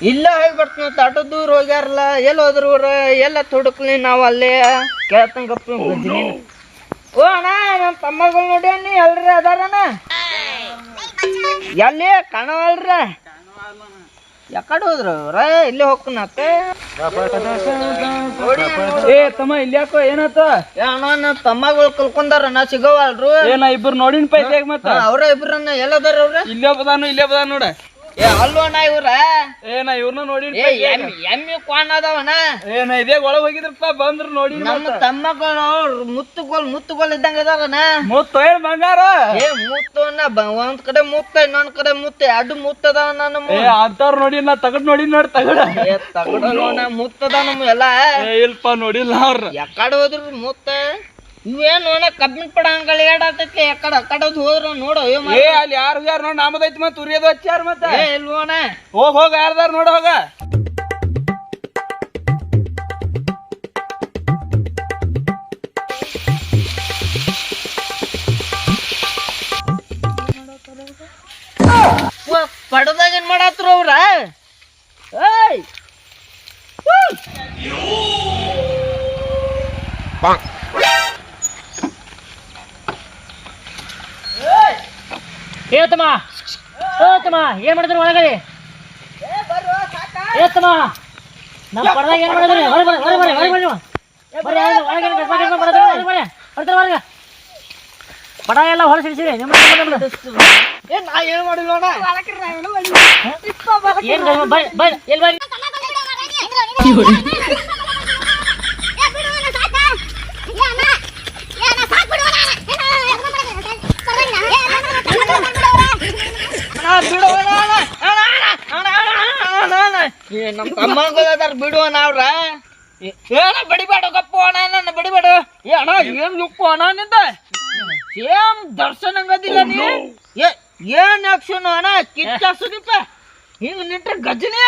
ಇಲ್ಲ ಹೋಗಿ ಅಂತ ದೂರ ಹೋಗ್ಯಾರಲ್ಲ ಎಲ್ಲಿ ಹೋದ್ರು ಇವ್ರ ಎಲ್ಲ ತುಡುಕ್ಲಿ ನಾವು ಅಲ್ಲೇ ಕೇಳ್ತಂಗಪ್ಪ ಗಜ್ನಿ ಓ ಅಣ್ಣ ನಮ್ಮ ತಮ್ಮಗಳು ನೋಡಿ ನೀ ಎಲ್ರಿ ಅದಾರಣ್ಣ? ಎಲ್ಲಿ? ಕಾಣವಲ್ರ? ಯಾಕಡೆ ಹೋದ್ರು? ಅವ್ರ ಇಲ್ಲೇ ಹೋಗ್ಕನತ್ತ. ಏ ತಮ್ಮ ಇಲ್ಲಿ ಯಾಕೋ ಏನಾತ? ಅಣ್ಣ ನಮ್ಮ ತಮ್ಮಗಳು ಕಲ್ಕೊಂಡಾರ ನಾ ಸಿಗವಲ್ರು. ಏನ ಇಬ್ರು ನೋಡಿನ ಪೈತೆ ಮತ್ತ. ಅವ್ರ ಇಬ್ರನ್ನ ಎಲ್ಲದಾರ ಅವ್ರ? ಇಲ್ಲೇ ಬದಾನು ಇಲ್ಲೇ ಬದಾನ ನೋಡ. ಏ ಅಲ್ವ ಅಣ್ಣ ಇವ್ರ? ಏ ನಾ ಇವ್ರನ್ನ ನೋಡಿ ಎಮ್ಮಿ ಕ್ವಾನ್ ಏ ನಾ ಇದೇ ಒಳಗ್ ಹೋಗಿದ್ರಪ್ಪ ಬಂದ್ರ ನೋಡಿ ನಮ್ಮ ತಮ್ಮಗಳು ಮುತ್ತುಗೋಲ್ ಮುತ್ತುಗೋಲ್ ಇದ್ದಂಗ ಅದಾರಣ್ಣ ಮುತ್ತು ಏನ್ ಬಂಗಾರ? ಏ ಮುತ್ತವನ್ನ ಒಂದ್ ಕಡೆ ಮುತ್ತ ಇನ್ನೊಂದ್ ಕಡೆ ಮುತ್ತ ಎರಡು ಮುತ್ತ ಅದಾವ ನಮ್ಮ ಏ ಅಂತವ್ರ ನೋಡಿ ನಾ ತಗಡ್ ನೋಡಿ ನೋಡಿ ತಗಡ. ಏ ಮುತ್ತದ ಮುತ್ತ ನಮ್ಮ ಎಲ್ಲ. ಇಲ್ಪ ನೋಡಿಲ್ಲ ಅವ್ರ. ಯಾಕಡೆ ಹೋದ್ರು ಮುತ್ತ. ಇವೇನ್ ನೋಡ ಕಬ್ಬಿನ ಪಡ ಹಂಗಳಿ ಆಡತೈತಿ ಕಡ ಕಡದ್ ಹೋದ್ರು ನೋಡು ಏ ಏ ಅಲ್ಲಿ ಯಾರು ಯಾರು ನೋಡ್ ನಮ್ದೈತಿ ಮತ್ತೆ ಉರಿಯೋದು ಹಚ್ಚಾರ ಮತ್ತೆ? ಏ ಇಲ್ವೋಣ ಹೋಗ್ ಹೋಗ ಯಾರ್ದಾರ ನೋಡ ಹೋಗ. ಪಡದಾಗ ಏನ್ ಮಾಡತ್ರ ಅವ್ರ? ಏಯ್. ಏ ತಮ್ಮ ಏ ತಮ್ಮ ಏನ್ ಮಾಡಿದ್ರು ಒಳಗಡೆ? ಏ ತಮ್ಮ ನಮ್ಮ ಪರದಾಗ ಏನ್ ಮಾಡಿದ್ರು? ಹೊರ ಬರ್ರಿ ಹೊರ ಬರ್ರಿ ಒಳಗೆ ಏನು ಹೊರಗೆ ಪಡ ಎಲ್ಲ ಹೊರ ಸಿಡಿಸಿರಿ ನಿಮ್ಮ ನಿಮ್ಮದು ಏ ನಾ ಏನ್ ಮಾಡಿಲ್ಲ ಏನ್ ಬರ್ರಿ ಎಲ್ಲಿ ಬರ್ರಿ ಏ ನಮ್ ಬಿಡು ಅವ್ರ. ಏನ ಬಡಿಬೇಡ ಗಪ್ಪು ಅಣ್ಣ ನನ್ನ ಬಡಿಬೇಡ. ಏ ಅಣ್ಣ ಏನ್ ಲುಕ್ಕು ಅಣ್ಣ ನಿಂದ? ಸೇಮ್ ದರ್ಶನ ಹಂಗದಿಲ್ಲ ನೀ? ಏ ಏನ್ ಆಕ್ಷನ್ ಅಣ್ಣ? ಕಿಚ್ಚ ಸುದೀಪ. ಹಿಂಗ್ ನಿಂಟ್ರೆ ಗಜನಿ.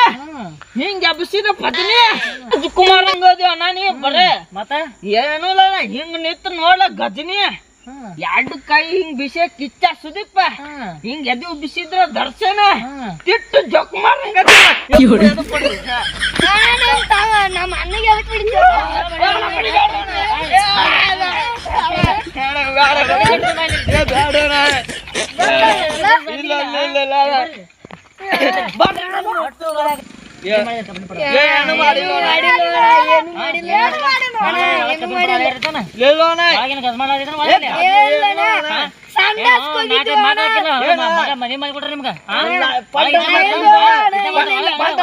ಹಿಂಗ್ ಎಬ್ಸಿದ ಪದನಿ. ಕುಮಾರ್ ಹಂಗದಿ ಅಣ್ಣ ನೀ ಬರೇ. ಮತ್ತೆ? ಏನೂ ಇಲ್ಲ ಹಿಂಗ್ ನಿಂತು ನೋಡ್ಲ ಗಜನಿ. ಎರಡು ಕೈ ಹಿಂಗ್ ಬಿಸಿ ಕಿಚ್ಚ ಸುದೀಪ ಹಿಂಗ್ ಎದು ಬಿಸಿದ್ರ ದರ್ಶನ ತಿಟ್ಟು ಜೊಕ್ ಮಾರಂಗ ನಮ್ಮ ಅಣ್ಣಗೆ ಇಲ್ಲ ಇಲ್ಲ ಇಲ್ಲ ಇಲ್ಲ ಏನು ಮಾಡಿಲ್ಲ ಒಳಗಿನ ಗಜಮಾಡ ಆಗಿದ್ರೆ ಒಳಗೆ ಮನೆ ಮಾಡಿ ಕೊಡ್ರಿ ನಿಮ್ಗೆ ಪಾಠ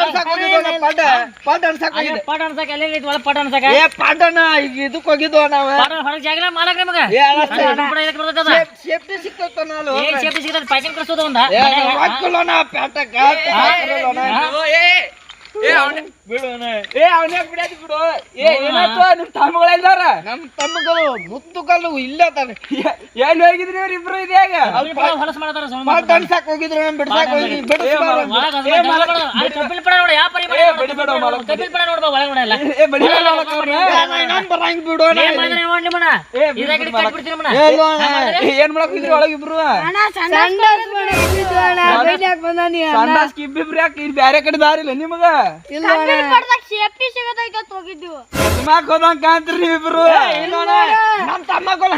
ಅನ್ಸಕ್ ಪಾಠ ಅನ್ಸಕ್ ಹೋಗಿದ್ದೆ ಪಾಠ ಅನ್ಸಕ್ಕೆ ಎಲ್ಲಿ ಐತಿ ಒಳಗೆ ಪಾಠ ಅನ್ಸಕ್ಕೆ ಏ ಪಾಠನ ಈಗ ಇದಕ್ ಹೋಗಿದ್ವ ನಾವು ಪಾಠ ಹೊರಗೆ ಜಾಗ ಮಾಡಕ್ ನಿಮ್ಗೆ. ಏನ್ ಸೇಫ್ಟಿ ಸಿಕ್ತೈತ ನಾನು ಸೇಫ್ಟಿ ಸಿಗದ ಪ್ಯಾಕಿಂಗ್ ಕಳ್ಸೋದು ಒಂದ ಏ ಹಾಕಲ್ಲೋಣ ಪ್ಯಾಟಕ ಹಾಕಲ್ಲೋಣ ಏ ಅವನೇ. ಬಿಡೋಣ ಏ ಅವನೇ ಬಿಡಾದಿ ಬಿಡು. ಏ ಏನಾಯ್ತು? ನಿಮ್ ತಮ್ಮಗಳಿದ್ದಾರ ನಮ್ ತಮ್ಮಗಳು ಮುತ್ತು ಕಲ್ಲು ಇಲ್ಲ ಎಲ್ಲಿ ಹೋಗಿದ್ರಿ ಇಬ್ರು ಇದ್ಯಾಗ? ಹೋಗಿದ್ರು ಬಿಡ್ಸಕ್ ಹೋಗಿ ಪಡ ನೋಡ ನೋಡ್ಬಾ ಒಳಗೆ ನೋಡಲ್ಲ ಏ. ನಾನ್ ಬರಂಗ್ ನೋಡಿ ಅಣ್ಣ. ಸಂಡಾಸ್ ಇಬ್ಬಿಬ್ರು ಯಾಕೆ ಇಲ್ಲಿ ಬ್ಯಾರೆ ಕಡೆ ದಾರಿ ಇಲ್ಲ ನಿಮಗ? ಸೇಫ್ಟಿ ಹೋಗಿದ್ದೀವಿ ಹೋದಂಗ್ ಕಾಣ್ತೀರಿ ನೀವಿಬ್ರು? ತಮ್ಮಗಳು?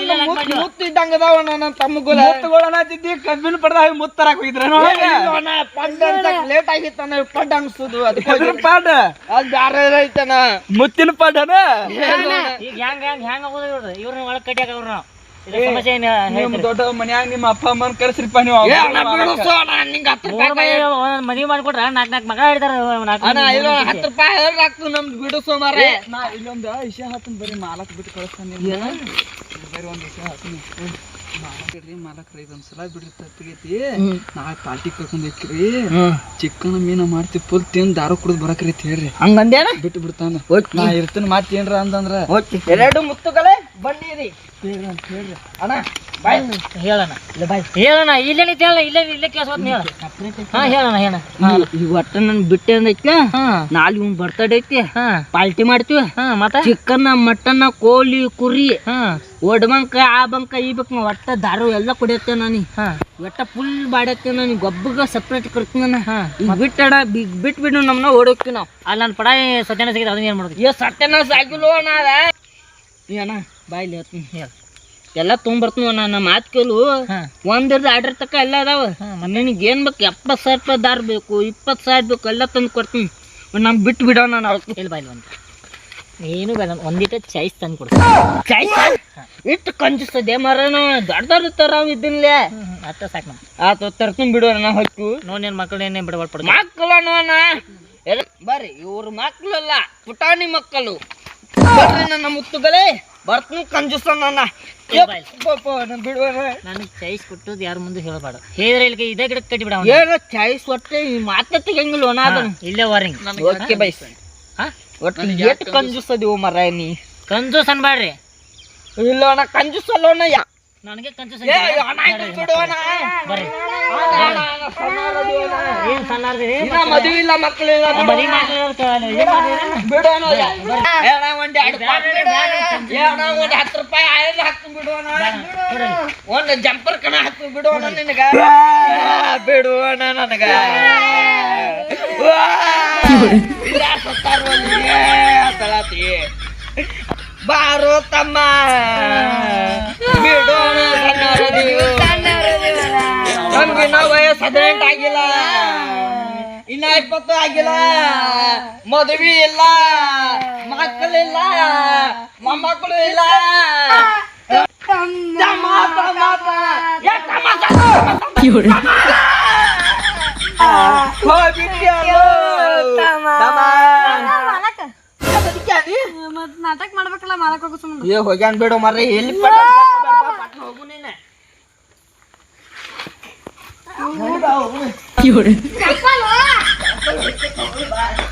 ಇಲ್ಲ ಮುತ್ತು ಮಾಡ್ತೀವಿ. ಮುತ್ತು ಇದ್ದಂಗ ಅದಾವಣ್ಣ ನಮ್ ತಮ್ಮಗಳು. ಮುತ್ತುಗಳನ್ನತ್ತಿದ್ದಿ ಕಬ್ಬಿನ ಪಡ್ದಾಗ ಮುತ್ತರಾಕ್ ಹೋಗಿದ್ರ ಇಲ್ಲೋಣ ಪಡ್ ಅನ್ಸಕ್ ಲೇಟ್ ಆಗಿತ್ತಣ್ಣ ಪಡ್ ಅನ್ಸುದು ಅದಕ್ಕೆ ಪಾಡ ಅದ್ ಬ್ಯಾರೆ ಐತನ ಮುತ್ತಿನ ಪಾಡನ ಈಗ ಹೆಂಗ್ ಹೆಂಗ್ ಹೆಂಗ್ ಆಗೋದು ಇವ್ರದ್ದು ಇವ್ರನ್ನ ಒಳಗೆ ಕಟ್ಟಿಯಾಕ ಅವ್ರು ನಾವು. ದೊಡ್ಡ ಮನ್ಯಾಗ ನಿಮ್ಮ ಅಪ್ಪ ಅಮ್ಮನ ಕರೆಸ್ರಿಪ್ಪ ನೀವು ಮದ್ವಿ ಮಾಡ್ಕೊಟ್ರ ನಾಲ್ಕು ನಾಲ್ಕು ಮಗ ಹಿಡಿದಾರ ಹತ್ತು ರೂಪಾಯಿ ಹೇಳಿ ಹಾಕ್ತು ನಮ್ದು ಬಿಡಿಸು ಮಾರೇ ನಾ ಇಲ್ಲೊಂದು ವಿಷಯ ಹಾಕ್ತೀನಿ ಬರೀ ಮಾಲಕ್ ಬಿಟ್ಟು ಕಳಿಸ್ತಾನೆ ಬರೀ ಒಂದ್ ವಿಷಯ ಇಡ್ರಿ ಮಾಲಕ್ರಿ ಇದೊಂದ್ಸಲ ಬಿಡ್ರಿ ತಪ್ಪಿಗೈತಿ. ನಾಳೆ ಪಾರ್ಟಿ ಕರ್ಕೊಂಡ್ ಹೋಗ್ರಿ ಚಿಕ್ಕನ ಮೀನ ಮಾಡ್ತಿ ಫುಲ್ ತಿಂದ್ ದಾರ ಕುಡಿದ್ ಬರಕ್ರಿ ಅಂತ ಹೇಳ್ರಿ. ಹಂಗಂದೇನ ಬಿಟ್ಟು ಬಿಡ್ತಾನ. ನಾ ಇರ್ತೀನಿ ಮಾತ್ ಏನ್ರ ಅಂತಂದ್ರ ಎರಡು ಮುತ್ತುಗಳೇ ಬನ್ನಿರಿ ಅಣ್ಣ ಬಾಯ್. ಹೇಳಣ ಹೇಳಣ ಇಲ್ಲೇ ನಿಂತ ಹೇಳ ಇಲ್ಲೇ ಇಲ್ಲೇ ಕೇಸ್ ಹೇಳ. ಹಾ ಹೇಳಣ ಹೇಳ ಈ ಒಟ್ಟ ನನ್ ಬಿಟ್ಟೆ ಅಂದೈತಿ ನಾಳೆ ಇವ್ನ್ ಬರ್ತಡೇ ಐತಿ. ಹಾ. ಪಾಲ್ಟಿ ಮಾಡ್ತೀವಿ. ಹಾ ಮತ್ತ? ಚಿಕನ್ ಮಟನ್ ಕೋಳಿ ಕುರಿ ಹಾ. ಒಡ್ಬಂಕ ಆ ಬಂಕ ಈ ಬಂಕ ಒಟ್ಟ ದಾರು ಎಲ್ಲ ಕುಡಿಯತ್ತೆ ನಾನು. ಒಟ್ಟ ಫುಲ್ ಬಾಡತ್ತೆ ನಾನು. ಗೊಬ್ಬಗ ಸಪ್ರೇಟ್ ಕರ್ತೀನಿ ನಾನು. ಬಿಟ್ಟಡ ಬಿಟ್ ಬಿಡು ನಮ್ಮನ್ನ ಓಡೋಕ್ತಿ ನಾವು. ಅಲ್ಲಿ ನನ್ನ ಪಡ ಸತ್ಯನ ಸಿಗಿದೆ ಅದನ್ನ ಏನ್ ಮಾಡೋದು ಏ ಸತ್ಯನ ಸಾಕಿಲ್ವೋ ಅಣ್ಣ ಏನ ಬಾಯ್ಲಿ ಹೇಳ್ತೀನಿ ಹೇಳ. ಎಲ್ಲ ತೊಗೊಂಬರ್ತೀನಿ ನಮ್ಮ ಮಾತು ಕೇಳು. ಒಂದಿರ್ದ ಆರ್ಡರ್ ತಕ ಎಲ್ಲ ಅದಾವ. ನಿನಗೆ ಏನು ಬೇಕು? ಎಪ್ಪತ್ತು ಸಾವಿರ ರೂಪಾಯಿ ದಾರ ಬೇಕು ಇಪ್ಪತ್ತು ಸಾವಿರ ಬೇಕು ಎಲ್ಲ ತಂದು ಕೊಡ್ತೀನಿ. ನಮ್ಗೆ ಬಿಟ್ಟು ಬಿಡೋ ನಾನು ಅವ್ರು ಹೇಳ್ಬಾಯ್ಲು ಅಂತ ಏನು ಬೇಡ ಒಂದಿಟ ಚಾಯ್ಸ್ ತಂದು ಕೊಡು. ಇಟ್ಟು ಕಂಜಿಸ್ತದೆ ಮರನ ದೊಡ್ಡ ದೊಡ್ಡ ತರ ಇದ್ದಿಲ್ಲೇ ಅಷ್ಟ ಸಾಕು ಆತ ತರ್ತೀನಿ ಬಿಡು ನಾ ಹೊಕ್ಕು ನೋನೇನು ಮಕ್ಕಳು ಮಕ್ಕಳೇನೇ ಬಿಡಬಾರ್ದು ಪಡ ಮಕ್ಕಳು ಅಣ್ಣ ಬರ್ರಿ ಇವ್ರ ಮಕ್ಕಳಲ್ಲ ಪುಟಾಣಿ ಮಕ್ಕಳು. ನನ್ನ ಮುತ್ತುಗಳೇ. ಬರ್ತೀನಿ ಕಂಜುಸ ನನ್ನ. ನನಗೆ ಚಾಯ್ಸ್ ಕೊಟ್ಟದ್ದು ಯಾರ ಮುಂದೆ ಹೇಳಬಾರ್ದು ಹೇಳಿದ್ರೆ ಇಲ್ಲಿ ಇದೇ ಗಿಡಕ್ಕೆ ಕಟ್ಟಿ ಬಿಡ ಏನೋ ಚಾಯ್ಸ್ ಒಟ್ಟೆ ಈ ಮಾತ ತೆಗಂಗಿಲ್ಲ ಅದನ್ನ. ಇಲ್ಲೇ ವಾರಿಂಗ್ ಓಕೆ ಬೈಸ್ ಹಾ? ಒಟ್ಟು ಎಷ್ಟು ಕಂಜುಸದಿವು ಮರ ನೀ ಕಂಜೂಸ್ ಅನ್ಬೇಡ್ರಿ. ಇಲ್ಲ ಅಣ್ಣ ಕಂಜುಸಲ್ಲ ಅಣ್ಣ ಯಾ ನನಗೆ ಕಂಜೂಸ್ ಏ, ಅಣ್ಣ. ಬರ್ರಿ. ಏನ್ ಮದುವೆ ಇಲ್ಲ ಮಕ್ಕಳಿಲ್ಲ ಬಿಡು ಮದುವೆ ಅಣ್ಣ. ಮಾಡಿದ್ರೆ ಒಂದ್ ಎರಡು ಒಂದ್ ಹತ್ತು ರೂಪಾಯಿ ಆಯಿಲ್ ಹಾಕ್ತೀನಿ ಬಿಡೋಣ. ಒಂದ್ ಜಂಪರ್ ಕಣ ಹಾಕ್ತೀನಿ ಬಿಡೋಣ ಅಣ್ಣ ನಿನಗ. ಬಿಡು ಅಣ್ಣ ನನಗ. ಬಾರೋ ತಮ್ಮ. ಬಿಡೋಣ ನಮ್ಗೆ ನಾವು ವಯಸ್ಸು ಹದಿನೆಂಟು ಆಗಿಲ್ಲ. ಇನ್ನ ಇಪ್ಪತ್ತು ಆಗಿಲ್ಲ. ಮದುವೆ ಇಲ್ಲ. ಮಕ್ಕಳಿಲ್ಲ. ಮೊಮ್ಮಕ್ಕಳು ಇಲ್ಲ. ನಾಟಕ ಮಾಡ್ಬೇಕಲ್ಲ ಮಾಡಕ್ ಹೋಗು ಸುಮ್ಮನೆ ಏ ಹೋಗ್ಯಾನ್ ಬಿಡು ಮರ್ರಿ ಎಲ್ಲಿ ಹೋಗು ನೀನೆ. ಹೋಗು. 跟你 người.